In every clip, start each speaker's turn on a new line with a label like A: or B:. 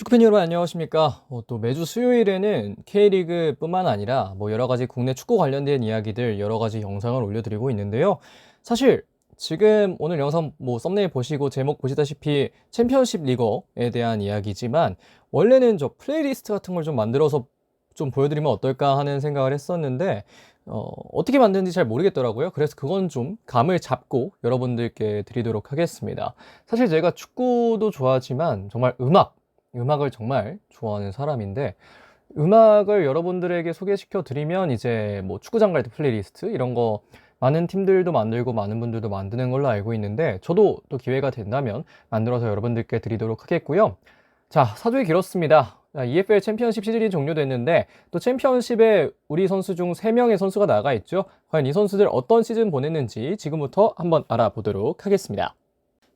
A: 축구팬 여러분 안녕하십니까? 어, 또 매주 수요일에는 K리그 뿐만 아니라 뭐 여러 가지 국내 축구 관련된 이야기들 여러 가지 영상을 올려드리고 있는데요. 사실 지금 오늘 영상 뭐 썸네일 보시고 제목 보시다시피 챔피언십 리거에 대한 이야기지만 원래는 저 플레이리스트 같은 걸 좀 만들어서 좀 보여드리면 어떨까 하는 생각을 했었는데 어, 어떻게 만드는지 잘 모르겠더라고요. 그래서 그건 좀 감을 잡고 여러분들께 드리도록 하겠습니다. 사실 제가 축구도 좋아하지만 정말 음악 음악을 정말 좋아하는 사람인데 음악을 여러분들에게 소개시켜 드리면 이제 뭐 축구장 갈 때 플레이리스트 이런 거 많은 팀들도 만들고 많은 분들도 만드는 걸로 알고 있는데 저도 또 기회가 된다면 만들어서 여러분들께 드리도록 하겠고요. 자, 사족이 길었습니다. 자, EFL 챔피언십 시즌이 종료됐는데 또 챔피언십에 우리 선수 중 3명의 선수가 나가 있죠. 과연 이 선수들 어떤 시즌 보냈는지 지금부터 한번 알아보도록 하겠습니다.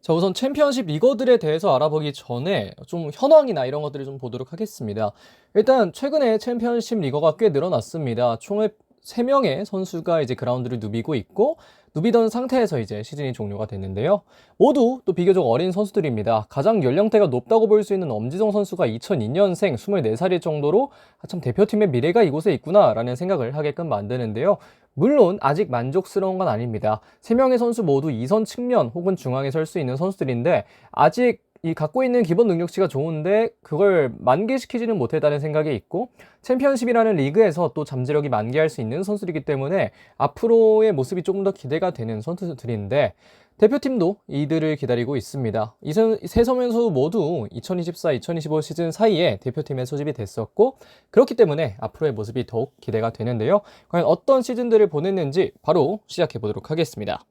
A: 자, 우선 챔피언십 리거들에 대해서 알아보기 전에 좀 현황이나 이런 것들을 좀 보도록 하겠습니다. 일단 최근에 챔피언십 리거가 꽤 늘어났습니다. 총에 3명의 선수가 이제 그라운드를 누비고 있고 누비던 상태에서 이제 시즌이 종료가 됐는데요. 모두 또 비교적 어린 선수들입니다. 가장 연령대가 높다고 볼 수 있는 엄지성 선수가 2002년생 24살일 정도로 아, 참 대표팀의 미래가 이곳에 있구나라는 생각을 하게끔 만드는데요. 물론 아직 만족스러운 건 아닙니다. 3명의 선수 모두 2선 측면 혹은 중앙에 설 수 있는 선수들인데 아직 이 갖고 있는 기본 능력치가 좋은데 그걸 만개시키지는 못했다는 생각이 있고 챔피언십이라는 리그에서 또 잠재력이 만개할 수 있는 선수들이기 때문에 앞으로의 모습이 조금 더 기대가 되는 선수들인데 대표팀도 이들을 기다리고 있습니다. 이세 선수 모두 2024-2025 시즌 사이에 대표팀에 소집이 됐었고 그렇기 때문에 앞으로의 모습이 더욱 기대가 되는데요. 과연 어떤 시즌들을 보냈는지 바로 시작해 보도록 하겠습니다.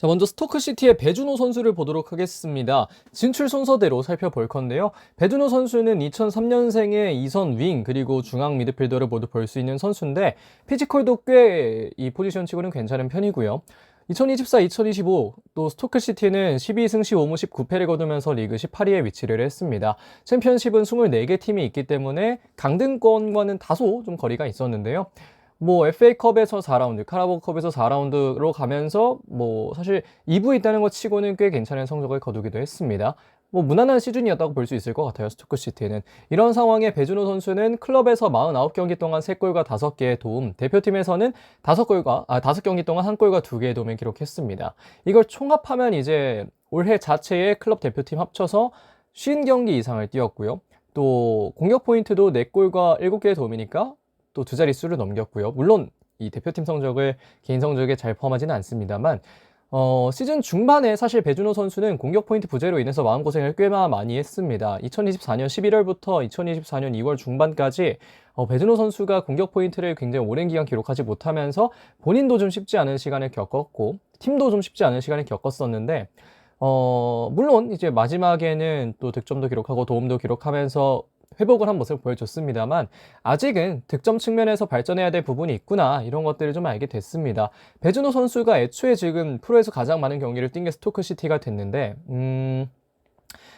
A: 자, 먼저 스토크시티의 배준호 선수를 보도록 하겠습니다. 진출 순서대로 살펴볼 건데요. 배준호 선수는 2003년생의 2선 윙 그리고 중앙 미드필더를 모두 볼 수 있는 선수인데 피지컬도 꽤 이 포지션 치고는 괜찮은 편이고요. 2024-2025 또 스토크시티는 12승 15무 19패를 거두면서 리그 18위에 위치를 했습니다. 챔피언십은 24개 팀이 있기 때문에 강등권과는 다소 좀 거리가 있었는데요. 뭐 FA컵에서 4라운드, 카라바오컵에서 4라운드로 가면서 뭐 사실 2부에 있다는 것 치고는 꽤 괜찮은 성적을 거두기도 했습니다. 뭐 무난한 시즌이었다고 볼 수 있을 것 같아요. 스토크시티는. 이런 상황에 배준호 선수는 클럽에서 49경기 동안 3골과 5개의 도움, 대표팀에서는 5골과 아 5경기 동안 1골과 2개의 도움을 기록했습니다. 이걸 총합하면 이제 올해 자체의 클럽 대표팀 합쳐서 50경기 이상을 뛰었고요. 또 공격 포인트도 4골과 7개의 도움이니까 또 두 자릿수를 넘겼고요. 물론 이 대표팀 성적을 개인 성적에 잘 포함하지는 않습니다만 어, 시즌 중반에 사실 배준호 선수는 공격 포인트 부재로 인해서 마음고생을 꽤 많이 했습니다. 2024년 11월부터 2024년 2월 중반까지 어, 배준호 선수가 공격 포인트를 굉장히 오랜 기간 기록하지 못하면서 본인도 좀 쉽지 않은 시간을 겪었고 팀도 좀 쉽지 않은 시간을 겪었었는데 어, 물론 이제 마지막에는 또 득점도 기록하고 도움도 기록하면서 회복을 한 모습을 보여줬습니다만 아직은 득점 측면에서 발전해야 될 부분이 있구나 이런 것들을 좀 알게 됐습니다. 배준호 선수가 애초에 지금 프로에서 가장 많은 경기를 뛴 게 스토크시티가 됐는데 음,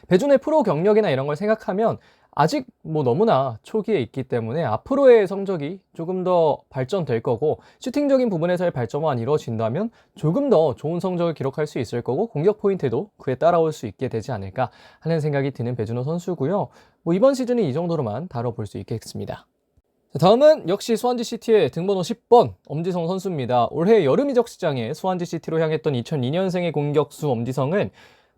A: 배준의 프로 경력이나 이런 걸 생각하면 아직 뭐 너무나 초기에 있기 때문에 앞으로의 성적이 조금 더 발전될 거고 슈팅적인 부분에서의 발전만 이루어진다면 조금 더 좋은 성적을 기록할 수 있을 거고 공격 포인트도 그에 따라올 수 있게 되지 않을까 하는 생각이 드는 배준호 선수고요. 뭐 이번 시즌은 이 정도로만 다뤄볼 수 있겠습니다. 다음은 역시 수완지 시티의 등번호 10번 엄지성 선수입니다. 올해 여름 이적 시장에 수완지 시티로 향했던 2002년생의 공격수 엄지성은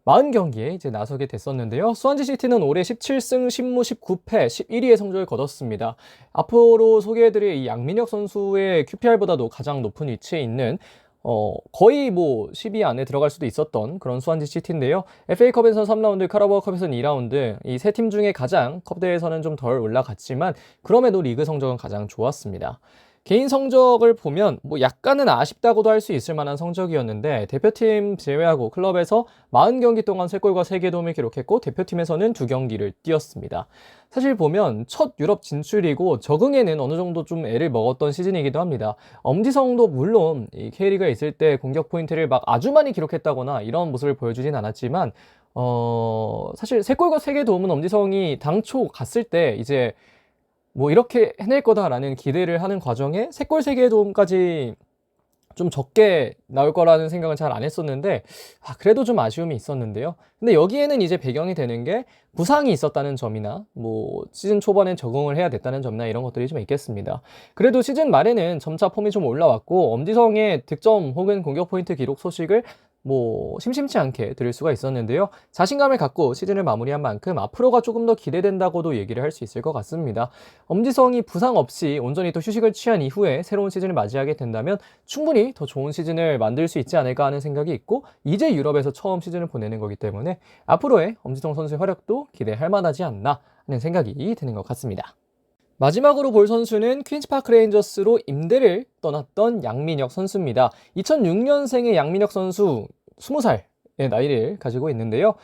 A: 40경기에 이제 나서게 됐었는데요. 수완지 시티는 올해 17승 10무 19패 11위의 성적을 거뒀습니다. 앞으로 소개해드릴 이 양민혁 선수의 QPR보다도 가장 높은 위치에 있는 어, 거의 뭐 10위 안에 들어갈 수도 있었던 그런 수완지 시티인데요. FA컵에서 3라운드, 카라바오컵에서는 2라운드, 이 세 팀 중에 가장 컵대회에서는 좀 덜 올라갔지만 그럼에도 리그 성적은 가장 좋았습니다. 개인 성적을 보면 뭐 약간은 아쉽다고도 할 수 있을 만한 성적이었는데 대표팀 제외하고 클럽에서 40경기 동안 3골과 3개 도움을 기록했고 대표팀에서는 2경기를 뛰었습니다. 사실 보면 첫 유럽 진출이고 적응에는 어느 정도 좀 애를 먹었던 시즌이기도 합니다. 엄지성도 물론 이 K리그에 있을 때 공격 포인트를 막 아주 많이 기록했다거나 이런 모습을 보여주진 않았지만 어 사실 3골과 3개 도움은 엄지성이 당초 갔을 때 이제 뭐 이렇게 해낼 거다라는 기대를 하는 과정에 3골 3개의 도움까지 좀 적게 나올 거라는 생각은 잘 안 했었는데 아, 그래도 좀 아쉬움이 있었는데요. 근데 여기에는 이제 배경이 되는 게 부상이 있었다는 점이나 뭐 시즌 초반에 적응을 해야 됐다는 점이나 이런 것들이 좀 있겠습니다. 그래도 시즌 말에는 점차 폼이 좀 올라왔고 엄지성의 득점 혹은 공격 포인트 기록 소식을 뭐 심심치 않게 들을 수가 있었는데요. 자신감을 갖고 시즌을 마무리한 만큼 앞으로가 조금 더 기대된다고도 얘기를 할 수 있을 것 같습니다. 엄지성이 부상 없이 온전히 또 휴식을 취한 이후에 새로운 시즌을 맞이하게 된다면 충분히 더 좋은 시즌을 만들 수 있지 않을까 하는 생각이 있고 이제 유럽에서 처음 시즌을 보내는 거기 때문에 앞으로의 엄지성 선수의 활약도 기대할 만하지 않나 하는 생각이 드는 것 같습니다. 마지막으로 볼 선수는 퀸즈파크 레인저스로 임대를 떠났던 양민혁 선수입니다. 2006년생의 양민혁 선수 20살의 나이를 가지고 있는데요.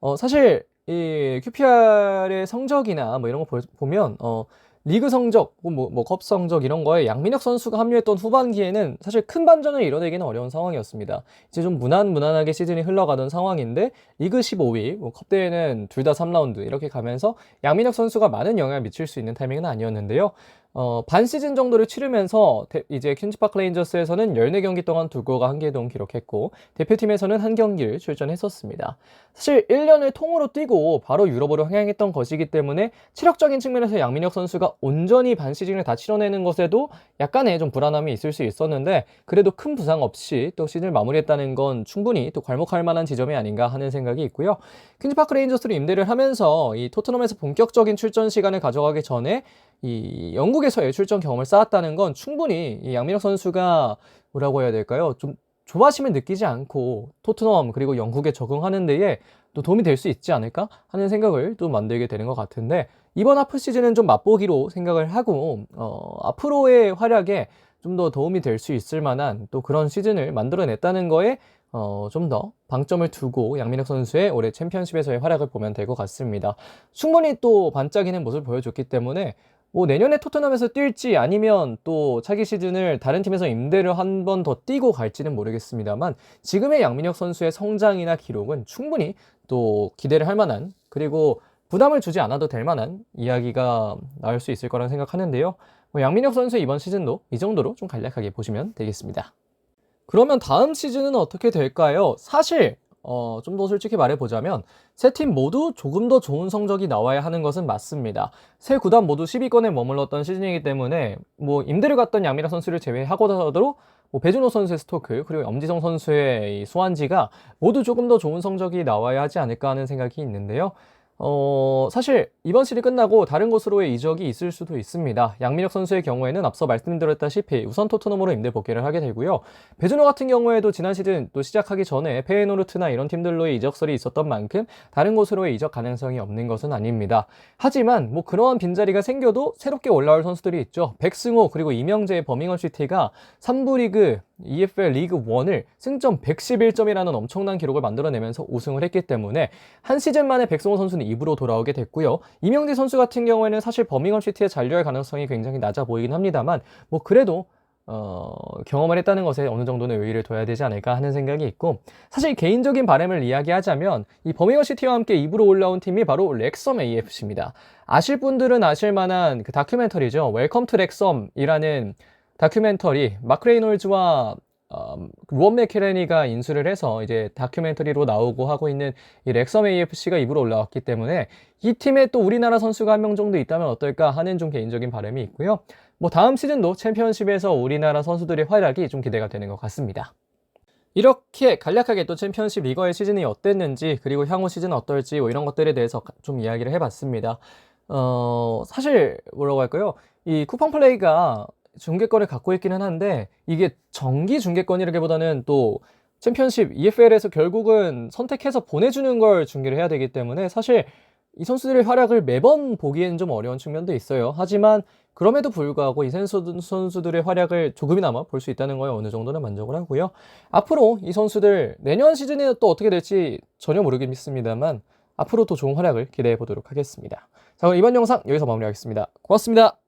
A: 어, 사실 이 QPR의 성적이나 뭐 이런 거 보- 보면 어, 리그 성적, 뭐, 뭐, 컵 성적 이런 거에 양민혁 선수가 합류했던 후반기에는 사실 큰 반전을 이뤄내기는 어려운 상황이었습니다. 이제 좀 무난무난하게 시즌이 흘러가던 상황인데 리그 15위, 뭐 컵대회는 둘 다 3라운드 이렇게 가면서 양민혁 선수가 많은 영향을 미칠 수 있는 타이밍은 아니었는데요. 어, 반 시즌 정도를 치르면서 대- 이제 퀸즈파크 레인저스에서는 14경기 동안 두 골과 한 개동 기록했고 대표팀에서는 한 경기를 출전했었습니다. 사실 1년을 통으로 뛰고 바로 유럽으로 향했던 것이기 때문에 체력적인 측면에서 양민혁 선수가 온전히 반 시즌을 다 치러내는 것에도 약간의 좀 불안함이 있을 수 있었는데 그래도 큰 부상 없이 또 시즌을 마무리했다는 건 충분히 또 괄목할 만한 지점이 아닌가 하는 생각이 있고요. 퀸즈파크 레인저스로 임대를 하면서 이 토트넘에서 본격적인 출전 시간을 가져가기 전에 이 영국에서의 출전 경험을 쌓았다는 건 충분히 이 양민혁 선수가 뭐라고 해야 될까요? 좀 조바심을 느끼지 않고 토트넘 그리고 영국에 적응하는 데에 또 도움이 될 수 있지 않을까 하는 생각을 또 만들게 되는 것 같은데 이번 하프 시즌은 좀 맛보기로 생각을 하고 어, 앞으로의 활약에 좀 더 도움이 될 수 있을 만한 또 그런 시즌을 만들어냈다는 거에 어, 좀 더 방점을 두고 양민혁 선수의 올해 챔피언십에서의 활약을 보면 될 것 같습니다. 충분히 또 반짝이는 모습을 보여줬기 때문에 뭐 내년에 토트넘에서 뛸지 아니면 또 차기 시즌을 다른 팀에서 임대를 한 번 더 뛰고 갈지는 모르겠습니다만 지금의 양민혁 선수의 성장이나 기록은 충분히 또 기대를 할 만한 그리고 부담을 주지 않아도 될 만한 이야기가 나올 수 있을 거라 생각하는데요. 뭐 양민혁 선수의 이번 시즌도 이 정도로 좀 간략하게 보시면 되겠습니다. 그러면 다음 시즌은 어떻게 될까요? 사실 어, 좀 더 솔직히 말해보자면 세 팀 모두 조금 더 좋은 성적이 나와야 하는 것은 맞습니다. 세 구단 모두 10위권에 머물렀던 시즌이기 때문에 뭐 임대를 갔던 양미라 선수를 제외하고서도 뭐 배준호 선수의 스토크 그리고 엄지성 선수의 이 수완지가 모두 조금 더 좋은 성적이 나와야 하지 않을까 하는 생각이 있는데요. 어, 사실 이번 시즌 끝나고 다른 곳으로의 이적이 있을 수도 있습니다. 양민혁 선수의 경우에는 앞서 말씀드렸다시피 우선 토트넘으로 임대 복귀를 하게 되고요. 배준호 같은 경우에도 지난 시즌 또 시작하기 전에 페이노르트나 이런 팀들로의 이적설이 있었던 만큼 다른 곳으로의 이적 가능성이 없는 것은 아닙니다. 하지만 뭐 그러한 빈자리가 생겨도 새롭게 올라올 선수들이 있죠. 백승호 그리고 이명재의 버밍엄 시티가 3부 리그 EFL 리그 1을 승점 111점이라는 엄청난 기록을 만들어내면서 우승을 했기 때문에 한 시즌 만에 백승호 선수는 2부로 돌아오게 됐고요. 이명재 선수 같은 경우에는 사실 버밍엄 시티에 잔류할 가능성이 굉장히 낮아 보이긴 합니다만 뭐 그래도 어, 경험을 했다는 것에 어느 정도는 의의를 둬야 되지 않을까 하는 생각이 있고 사실 개인적인 바람을 이야기하자면 이 버밍엄 시티와 함께 2부로 올라온 팀이 바로 렉섬 AFC입니다. 아실 분들은 아실 만한 그 다큐멘터리죠. 웰컴 투 렉섬이라는 다큐멘터리 마크 레이놀즈와 어, 루원 맥케레니가 인수를 해서 이제 다큐멘터리로 나오고 하고 있는 이 렉섬 AFC가 입으로 올라왔기 때문에 이 팀에 또 우리나라 선수가 한 명 정도 있다면 어떨까 하는 좀 개인적인 바람이 있고요. 뭐 다음 시즌도 챔피언십에서 우리나라 선수들의 활약이 좀 기대가 되는 것 같습니다. 이렇게 간략하게 또 챔피언십 리거의 시즌이 어땠는지 그리고 향후 시즌 어떨지 뭐 이런 것들에 대해서 좀 이야기를 해봤습니다. 어, 사실 뭐라고 할까요? 이 쿠팡 플레이가 중계권을 갖고 있기는 한데 이게 정기 중계권이라기보다는 또 챔피언십 EFL에서 결국은 선택해서 보내주는 걸 중계를 해야 되기 때문에 사실 이 선수들의 활약을 매번 보기에는 좀 어려운 측면도 있어요. 하지만 그럼에도 불구하고 이 선수, 선수들의 활약을 조금이나마 볼 수 있다는 거에 어느 정도는 만족을 하고요. 앞으로 이 선수들 내년 시즌에 또 어떻게 될지 전혀 모르겠습니다만 앞으로 또 좋은 활약을 기대해 보도록 하겠습니다. 자, 그럼 이번 영상 여기서 마무리하겠습니다. 고맙습니다.